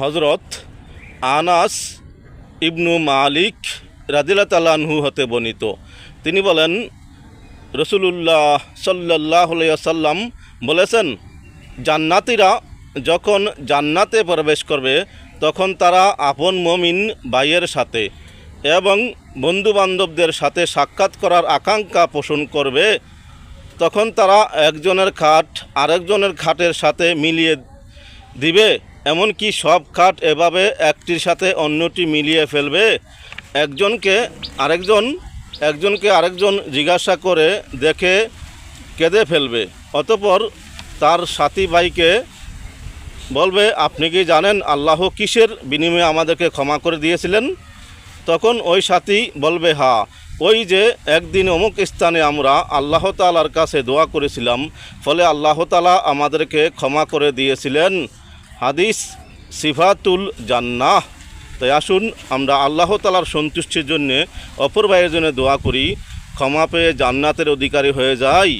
হজরত আনাস ইবনু মালিক রাদিল্লা তালানহু হতে বর্ণিত। তিনি বলেন, রসুলুল্লাহ সাল্লাহ সাল্লাম বলেছেন, জান্নাতিরা যখন জান্নাতে প্রবেশ করবে, তখন তারা আপন মমিন ভাইয়ের সাথে এবং বন্ধুবান্ধবদের সাথে সাক্ষাৎ করার আকাঙ্ক্ষা পোষণ করবে। তখন তারা একজনের খাট আরেকজনের খাটের সাথে মিলিয়ে দিবে। এমনকি সব খাট এভাবে একটির সাথে অন্যটি মিলিয়ে ফেলবে। একজনকে আরেকজন একজনকে আরেকজন জিজ্ঞাসা করে দেখে কেঁদে ফেলবে। অতপর তার সাথী ভাইকে বলবে, আপনি কি জানেন আল্লাহ কিসের বিনিময়ে আমাদেরকে ক্ষমা করে দিয়েছিলেন? তখন ওই সাথী বলবে হা ওই যে একদিন অমুক স্থানে আমরা আল্লাহ তালার কাছে দোয়া করেছিলাম, ফলে আল্লাহ তালা আমাদেরকে ক্ষমা করে দিয়েছিলেন। হাদিস সিফাতুল জান্নাহ। তাই আসুন আমরা আল্লাহ তালার সন্তুষ্টির জন্যে অপর ভাইয়ের জন্য দোয়া করি, ক্ষমা পেয়ে জান্নাতের অধিকারী হয়ে যাই।